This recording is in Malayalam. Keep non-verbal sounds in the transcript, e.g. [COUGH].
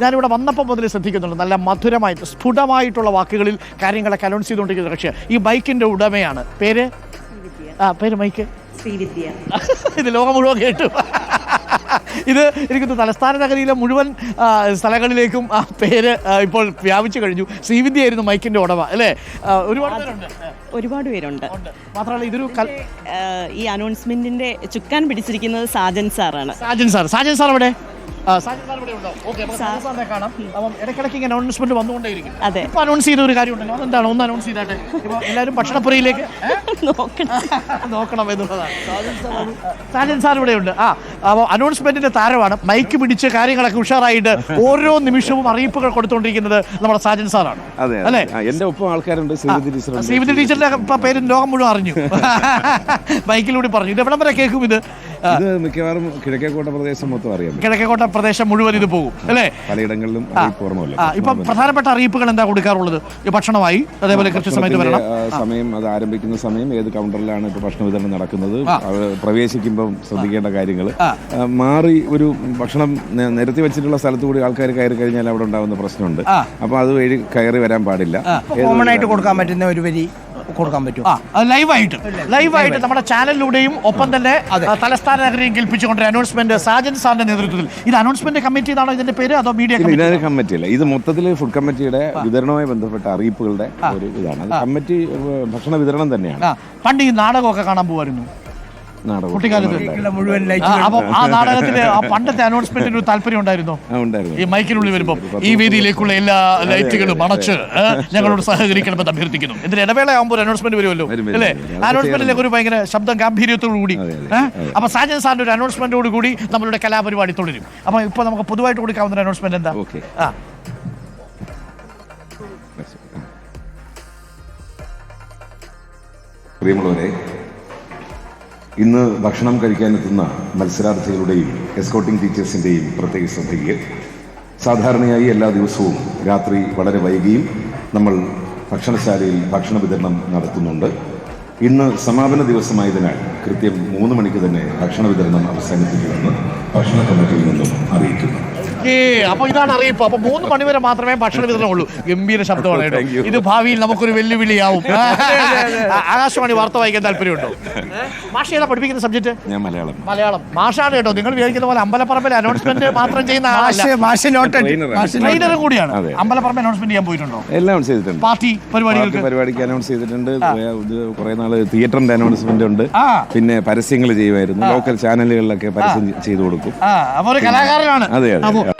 ഞാനിവിടെ വന്നപ്പോൾ മുതൽ ശ്രദ്ധിക്കുന്നുണ്ട്. നല്ല മധുരമായിട്ട് സ്ഫുടമായിട്ടുള്ള വാക്കുകളിൽ കാര്യങ്ങളൊക്കെ അനൗൺസ് ചെയ്തുകൊണ്ടിരിക്കുന്ന. പക്ഷേ ഈ ബൈക്കിന്റെ ഉടമയാണ്. പേര്? ആ പേര് മൈക്ക്? ശ്രീവിദ്യ. [LAUGHS] ഇത് ലോകം മുഴുവൻ കേട്ടു. ഇത് എനിക്ക് തലസ്ഥാന നഗരിയിലെ മുഴുവൻ സ്ഥലങ്ങളിലേക്കും ആ പേര് ഇപ്പോൾ വ്യാപിച്ചു കഴിഞ്ഞു. ശ്രീവിദ്യയായിരുന്നു മൈക്കിന്റെ ഉടമ അല്ലേ? ഒരുപാട് പേരുണ്ട്. ഒരുപാട് പേരുണ്ട്. മാത്രമല്ല ഇതൊരു ഈ അനൗൺസ്മെന്റിന്റെ ചുക്കാൻ പിടിച്ചിരിക്കുന്നത് സാജൻ സാറാണ്. സാജൻ സാർ. സാജൻ സാർ ഇവിടെ ആ, സാജൻ സാർ ഇവിടെ ഉണ്ടോ ഓക്കെ അപ്പോൾ സാജൻ സാറിനെ കാണാം. അപ്പം ഇടയ്ക്കിടയ്ക്ക് ഇങ്ങനെ അനൗൺസ്മെന്റ് വന്നുകൊണ്ടേയിരിക്കും. അതെ. ഇപ്പൊ അനൗൺസ് ചെയ്ത ഒരു കാര്യമുണ്ടല്ലോ അതെന്താണ്? ഒന്ന് അനൗൺസ് ചെയ്താട്ടെ. ഇപ്പൊ എല്ലാവരും ഭക്ഷണപ്പുരയിലേക്ക് [LAUGHS] നോക്കണം. [LAUGHS] നോക്കണം എന്നുള്ളതാണ്. സാജൻ സാർ ഇവിടെ ഉണ്ട് ആ അപ്പോൾ അനൗൺസ്മെന്റിന്റെ താരമാണ്. മൈക്ക് പിടിച്ച് കാര്യങ്ങളൊക്കെ ഉഷാറായിട്ട് ഓരോ നിമിഷവും അറിയിപ്പുകൾ കൊടുത്തുകൊണ്ടിരിക്കുന്നത് നമ്മുടെ സാജൻ സാറാണ്. അതെ അല്ലേ? എന്റെ ഒപ്പം ആൾക്കാരുണ്ട്. ശ്രീമതി ടീച്ചറിന്റെ പേര് ലോകം മുഴുവൻ അറിഞ്ഞു. മൈക്കിലൂടെ [LAUGHS] പറഞ്ഞു. ഇത് എവിടം വരെ കേൾക്കും ഇത്? ഇത് മിക്കവാറും കിഴക്കേക്കോട്ട പ്രദേശം മൊത്തം അറിയാം കിഴക്കേക്കോട്ട പ്രദേശം മുഴുവൻ ഇത് പോകും അല്ലേ? പലയിടങ്ങളിലും ഇപ്പൊ പ്രധാനപ്പെട്ട അറിയിപ്പുകൾ എന്താ കൊടുക്കാറുള്ളത്? ഈ ഭക്ഷണമായി അതേപോലെ കൃത്യസമയത്ത് വരണം. സമയം അത് ആരംഭിക്കുന്ന സമയം ഏത് കൗണ്ടറിലാണ് ഇപ്പൊ ഭക്ഷണ വിതരണം നടക്കുന്നത് പ്രവേശിക്കുമ്പോൾ ശ്രദ്ധിക്കേണ്ട കാര്യങ്ങൾ. മാറി ഒരു ഭക്ഷണം നിരത്തി വെച്ചിട്ടുള്ള സ്ഥലത്ത് കൂടി ആൾക്കാർ കയറി കഴിഞ്ഞാൽ അവിടെ ഉണ്ടാകുന്ന പ്രശ്നമുണ്ട്. അപ്പൊ അത് വഴി കയറി വരാൻ പാടില്ല. കോമൺ ആയിട്ട് കൊടുക്കാൻ പറ്റുന്ന ഒരു വരി. കൊടുക്കാൻ പറ്റും. ആ അത് ലൈവായിട്ട് ലൈവായിട്ട് നമ്മുടെ ചാനലിലൂടെയും ഒപ്പം തന്നെ തലസ്ഥാന നഗരിയും കേൾപ്പിച്ചുകൊണ്ട് അനൗൺസ്മെന്റ് സാജൻ സാറിന്റെ നേതൃത്വത്തിൽ. ഇത് അനൗൺസ്മെന്റ് കമ്മിറ്റി എന്നാണോ ഇതിന്റെ പേര്? അതോ മീഡിയ കമ്മിറ്റി കമ്മിറ്റി കമ്മിറ്റിയല്ല ഇത് മൊത്തത്തിൽ ഫുഡ് കമ്മിറ്റിയുടെ വിതരണവുമായി ബന്ധപ്പെട്ട അറിയിപ്പുകളുടെ ഒരു ഇതാണ്. കമ്മിറ്റി ഭക്ഷണ വിതരണം തന്നെയാണ്. പണ്ട് ഈ നാടകമൊക്കെ കാണാൻ പോകുമായിരുന്നു കുട്ടിക്കാലത്ത്. മുഴുവൻ ലൈറ്റ് അപ്പൊ ആ നാടകത്തിൽ ആ പണ്ടത്തെ അനൗൺസ്മെന്റിന് ഒരു താല്പര്യം ഉണ്ടായിരുന്നോ. ഈ മൈക്കിനുള്ളിൽ വരുമ്പോൾ ഈ വേദിയിലേക്കുള്ള എല്ലാ ലൈറ്റുകളും അണച്ച് ഞങ്ങളോട് സഹകരിക്കണമെന്ന് അഭ്യർത്ഥിക്കുന്നു. ഇതിന് ഇടവേള ആകുമ്പോൾ അനൗൺസ്മെന്റ് വരുമല്ലോ വരും, വരും, അല്ലേ അനൗൺസ്മെന്റിലേക്ക് ഒരു ഭയങ്കര ശബ്ദം ഗാംഭീര്യത്തോടു കൂടി? അപ്പൊ സാജൻ സാറിന്റെ ഒരു അനൗൺസ്മെന്റോട് കൂടി നമ്മളുടെ കലാപരിപാടി തുടരും. അപ്പൊ ഇപ്പൊ നമുക്ക് പൊതുവായിട്ട് കൊടുക്കാവുന്ന ഒരു അനൗൺസ്മെന്റ് എന്താ? ഓക്കെ. ആ. പ്രിയമുള്ളവരെ ഇന്ന് ഭക്ഷണം കഴിക്കാനെത്തുന്ന മത്സരാർത്ഥികളുടെയും എസ്കോട്ടിംഗ് ടീച്ചേഴ്സിന്റെയും പ്രത്യേക ശ്രദ്ധയ്ക്ക് സാധാരണയായി എല്ലാ ദിവസവും രാത്രി വളരെ വൈകിയും നമ്മൾ ഭക്ഷണശാലയിൽ ഭക്ഷണ വിതരണം നടത്തുന്നുണ്ട്. ഇന്ന് സമാപന ദിവസമായതിനാൽ കൃത്യം മൂന്ന് മണിക്ക് തന്നെ ഭക്ഷണ വിതരണം അവസാനിപ്പിക്കുമെന്ന് ഭക്ഷണ കമ്മിറ്റിയിൽ നിന്നും അറിയിക്കുന്നു. ഏ അപ്പൊ ഇതാണ് അറിയിപ്പ്. അപ്പൊ മൂന്ന് മണിവരെ മാത്രമേ ഭക്ഷണ വിതരണം ഉള്ളൂ. ഗംഭീര ശബ്ദമാണ് കേട്ടോ. ഇത് ഭാവിയിൽ നമുക്കൊരു വെല്ലുവിളിയാവും. [LAUGHS] ആകാശവാണി വാർത്ത വായിക്കാൻ താല്പര്യമുണ്ടോ? മാഷ ഏതാ പഠിപ്പിക്കുന്ന സബ്ജക്ട് ഞാൻ മലയാളം. മലയാളം. മാഷാണ് കേട്ടോ. നിങ്ങൾ വിചാരിക്കുന്ന പോലെ അമ്പലപ്പറമ്പിൽ അനൗൺസ്മെന്റ് മാത്രം ചെയ്യുന്ന. ട്രെയിനറും കൂടിയാണ്. അമ്പലപ്പറമ്പ് അനൗൺസ്മെന്റ് ചെയ്യാൻ പോയിട്ടുണ്ടോ? എല്ലാം ചെയ്തിട്ടുണ്ട്. പാർട്ടി പരിപാടികൾക്ക്? പരിപാടിക്ക് അനൗൺസ് ചെയ്തിട്ടുണ്ട്. കുറേ നാൾ തിയേറ്ററിന്റെ അനൗൺസ്മെന്റ് ഉണ്ട്. പിന്നെ പരസ്യങ്ങൾ ചെയ്യുമായിരുന്നു. ലോക്കൽ ചാനലുകളിലൊക്കെ പരസ്യം ചെയ്തു കൊടുക്കും. ആ. അപ്പൊ ഒരു കലാകാരനാണ്. അതെ, അതെ,